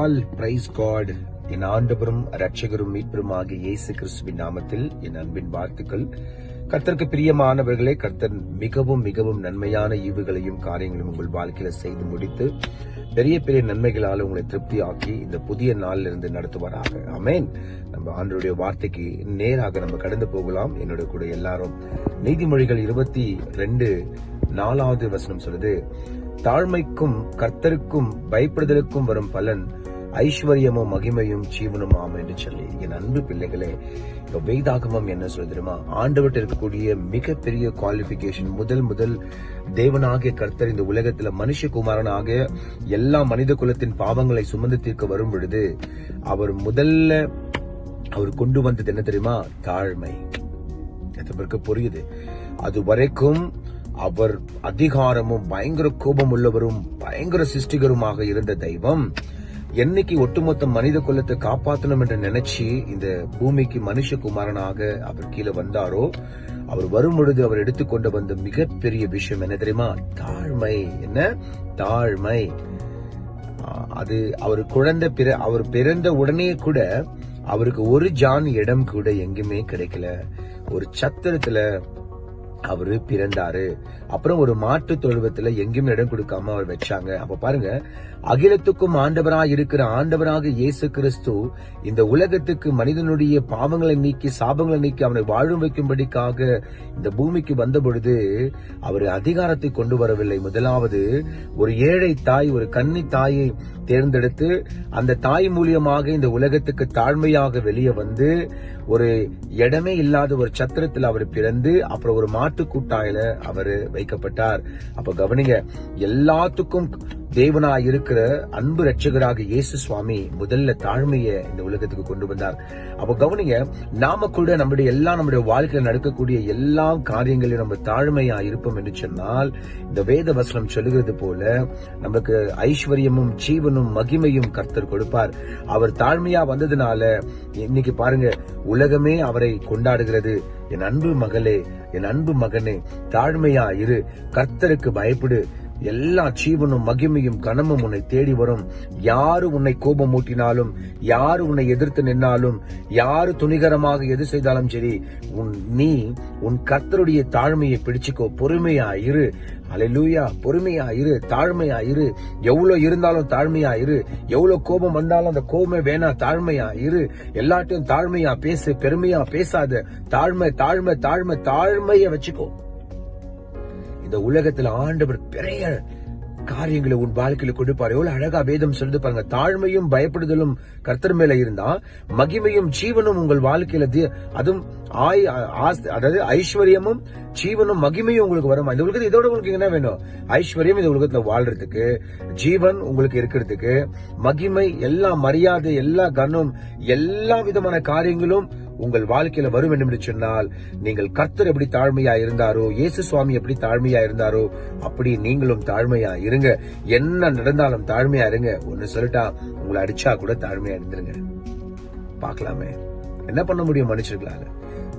All price God என் ஆண்டவரும் ரட்சகரும் மீட்பரும் ஆகிய இயேசு கிறிஸ்துவின் நாமத்தில் என் அன்பின் வாழ்த்துக்கள். கர்த்தருக்கு பிரியமானவர்களே கர்த்தர் மிகவும் மிகவும் நன்மையான ஈவுகளையும் காரியங்களையும் உங்கள் வாழ்க்கையில செய்து முடித்து பெரிய பெரிய நன்மைகளால் உங்களை திருப்தி ஆக்கி இந்த புதிய நாளில் இருந்து நடத்துவாராக. அமேன் நம்ம ஆண்டருடைய வார்த்தைக்கு நேராக நம்ம கடந்து போகலாம். என்னோட கூட எல்லாரும் நீதிமொழிகள் இருபத்தி ரெண்டு நாலாவது வசனம் சொல்லுது தாழ்மைக்கும் கர்த்தருக்கும் பயப்படுதலுக்கும் வரும் பலன் ஐஸ்வர்யமும் மகிமையும் ஜீவனும் ஆம் என்று சொல்லி என் அன்பு பிள்ளைகளே இப்ப வேதாகமம் என்ன சொல்ல தெரியுமா? ஆண்டவர்கிட்ட இருக்கக்கூடிய மிகப்பெரிய குவாலிபிகேஷன் முதல் முதல் தேவனாகிய கர்த்தர் இந்த உலகத்துல மனுஷகுமாரனாக எல்லா மனித குலத்தின் பாவங்களை சுமந்து தீர்க்க வரும் பொழுது அவர் முதல்ல அவர் கொண்டு வந்தது என்ன தெரியுமா? தாழ்மை. எத்தனை புரியுது? அது வரைக்கும் அவர் அதிகாரமும் பயங்கர கோபம் உள்ளவரும் பயங்கர சிருஷ்டிகருமாக இருந்த தெய்வம் என்னைக்கு ஒட்டுமொத்த மனித குலத்தை காப்பாற்றணும் என்று நினைச்சு இந்த பூமிக்கு மனுஷகுமாரனாக அவர் கீழே வந்தாரோ அவர் வரும் பொழுது அவர் எடுத்துக்கொண்டு வந்த மிகப்பெரிய விஷயம் என்ன தெரியுமா? தாழ்மை. என்ன? தாழ்மை. அது அவர் குழந்தை பிற அவர் பிறந்த உடனே கூட அவருக்கு ஒரு ஜான் இடம் கூட எங்குமே கிடைக்கல. ஒரு சத்திரத்துல அவரு பிறந்தாரு. அப்புறம் ஒரு மாட்டு தொழுவத்துல எங்கேயும் இடம் கொடுக்காம அவர் வச்சாங்க. அப்ப பாருங்க அகிலத்துக்கும் ஆண்டவராக இருக்கிற ஆண்டவராக இயேசு கிறிஸ்து இந்த உலகத்துக்கு மனிதனுடைய பாவங்களை நீக்கி சாபங்களை நீக்கி அவனை வாழும் வைக்கும்படிக்காக இந்த பூமிக்கு வந்த பொழுது அவர் அதிகாரத்தை கொண்டு வரவில்லை. முதலாவது ஒரு ஏழை தாய் ஒரு கன்னி தாயை தேர்ந்தெடுத்து அந்த தாய் மூலியமாக இந்த உலகத்துக்கு தாழ்மையாக வெளியே வந்து ஒரு இடமே இல்லாத ஒரு சத்திரத்தில் அவர் பிறந்து அப்புறம் ஒரு மாட்டு கூட்டாயில அவர் வைக்கப்பட்டார். அப்ப கவனிங்க எல்லாத்துக்கும் தேவனாய் இருக்கிற அன்பு ரட்சகராக இயேசு சுவாமி முதல்ல தாழ்மையை இந்த உலகத்துக்கு கொண்டு வந்தார். அப்ப கவனிங்க நாம கூட நம்முடைய எல்லா நம்முடைய வாழ்க்கையில் நடக்கக்கூடிய எல்லா காரியங்களையும் நம்ம தாழ்மையா இருப்போம் என்று சொன்னால் இந்த வேத வசனம் சொல்லுகிறது போல நமக்கு ஐஸ்வர்யமும் ஜீவனும் மகிமையும் கர்த்தர் கொடுப்பார். அவர் தாழ்மையா வந்ததுனால இன்னைக்கு பாருங்க உலகமே அவரை கொண்டாடுகிறது. என் அன்பு மகளே என் அன்பு மகனே தாழ்மையா இரு கர்த்தருக்கு பயப்படு. எல்லா ஜீவனும் மகிமையும் கனமும் உன்னை தேடி வரும். யாரு உன்னை கோபம் மூட்டினாலும் யாரு உன்னை எதிர்த்து நின்னாலும் யாரு துணிகரமாக எது செய்தாலும் சரி உன் நீ உன் கர்த்தருடைய தாழ்மையை பிடிச்சுக்கோ. பொறுமையா இரு. அலையூயா பொறுமையா இரு. தாழ்மையா இரு. எவ்வளவு இருந்தாலும் தாழ்மையா இரு. எவ்வளவு கோபம் வந்தாலும் அந்த கோபமே வேணா. தாழ்மையா இரு. எல்லாத்தையும் தாழ்மையா பேசு. பெருமையா பேசாத. தாழ்மை தாழ்மை தாழ்மை தாழ்மைய வச்சுக்கோ. இந்த உலகத்துல ஆண்டவர் பெரிய காரியங்களை உன் வாழ்க்கையில கொடுப்பார். எவ்வளவு அழகா வேதம் சொல்லுது பாருங்க. தாழ்மையும் பயப்படுதலும் கர்த்தர் மேல இருந்தா மகிமையும் ஜீவனும் உங்கள் வாழ்க்கையில தி- அதுவும் ஆய் ஆஸ்- அதாவது ஐஸ்வர்யமும் ஜீவனும் மகிமையும் உங்களுக்கு வரும்? இந்த உலகத்துல இதோட உங்களுக்கு என்ன வேணும்? ஐஸ்வர்யம் இந்த உலகத்துல வாழ்றதுக்கு ஜீவன் உங்களுக்கு இருக்கிறதுக்கு மகிமை எல்லா மரியாதை எல்லா கனம் எல்லா விதமான காரியங்களும் உங்கள் வாழ்க்கையில வரும் வேண்டும் என்று சொன்னால் நீங்கள் கர்த்தர் எப்படி தாழ்மையா இருந்தாரோ இயேசு சுவாமி எப்படி தாழ்மையா இருந்தாரோ அப்படி நீங்களும் தாழ்மையா இருங்க. என்ன நடந்தாலும் தாழ்மையா இருங்க. ஒன்னு சொல்லிட்டா உங்களை அடிச்சா கூட தாழ்மையா இருந்துருங்க. பார்க்கலாமே. என்ன பண்ண முடியும் மனுஷர்களால?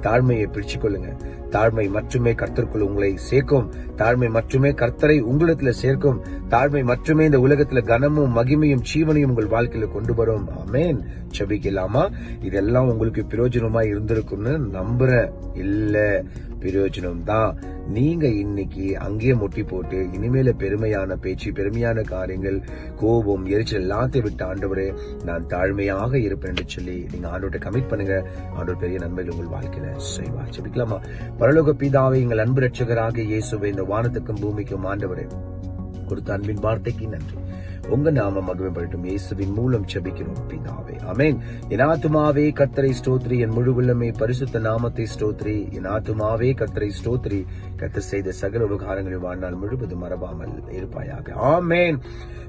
தாழ்மையை பிடிச்சு கொள்ளுங்க தாழ்மை மட்டுமே கர்த்தருக்குள் உங்களை சேர்க்கும். தாழ்மை மட்டுமே கர்த்தரை உங்களிடத்துல சேர்க்கும். தாழ்மை மட்டுமே இந்த உலகத்துல கனமும் மகிமையும் ஜீவனையும் உங்கள் வாழ்க்கையில கொண்டு வரும். ஆமேன். செபிக்கலாமா? இதெல்லாம் உங்களுக்கு பிரயோஜனமா இருந்திருக்கும்னு நம்புற இல்ல பிரயோஜனம் தான் நீங்க இன்னைக்கு அங்கேயே முட்டி போட்டு இனிமேல பெருமையான பேச்சு பெருமையான காரியங்கள் கோபம் எரிச்சல் எல்லாத்தையும் விட்டு ஆண்டவரே நான் தாழ்மையாக இருப்பேன் என்று சொல்லி நீங்க ஆண்டோட்ட கமிட் பண்ணுங்க. ஆண்டோர் பெரிய நன்மையில் உங்கள் வாழ்க்கையில செய்வா செபிக்கலாமா? பரலோக பிதாவை எங்கள் அன்பு ரட்சகராக இயேசுவை இந்த வானத்துக்கும் பூமிக்கும் ஆண்டவரே கொடுத்த அன்பின் வார்த்தைக்கு நன்றி. உங்க நாம மகிமைப்படட்டும் இயேசுவின் மூலம் செபிக்கிறோம் பிதாவே. அமேன் என் ஆத்துமாவே கர்த்தரை ஸ்தோத்ரி. என் முழு உள்ளமே பரிசுத்த நாமத்தை ஸ்தோத்ரி. என் ஆத்துமாவே கர்த்தரை ஸ்தோத்ரி. கத்த செய்த சகல உபகாரங்களை வாழ்நாள் முழுவதும் மறவாமல் இருப்பாயாக. ஆமேன்.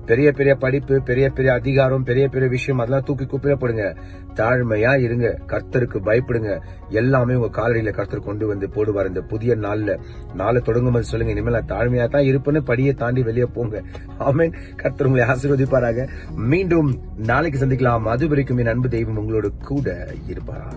பெரிய பெரிய படிப்பு பெரிய பெரிய அதிகாரம் பெரிய பெரிய விஷயம் அதெல்லாம் தூக்கி குப்பிடப்படுங்க தாழ்மையா இருங்க. கர்த்தருக்கு பயப்படுங்க. எல்லாமே உங்க காலடியில கர்த்தர் கொண்டு வந்து போடுவார். இந்த புதிய நாள்ல நாளை தொடங்கும் போது சொல்லுங்க இனிமேல் தாழ்மையா தான் இருப்பேன்னு படியை தாண்டி வெளியே போங்க. ஆமேன். கர்த்தர் உங்களை ஆசீர்வதிப்பாராக. மீண்டும் நாளைக்கு சந்திக்கலாம். அது வரைக்கும் என் அன்பு தெய்வம் உங்களோட கூட இருப்பாராக.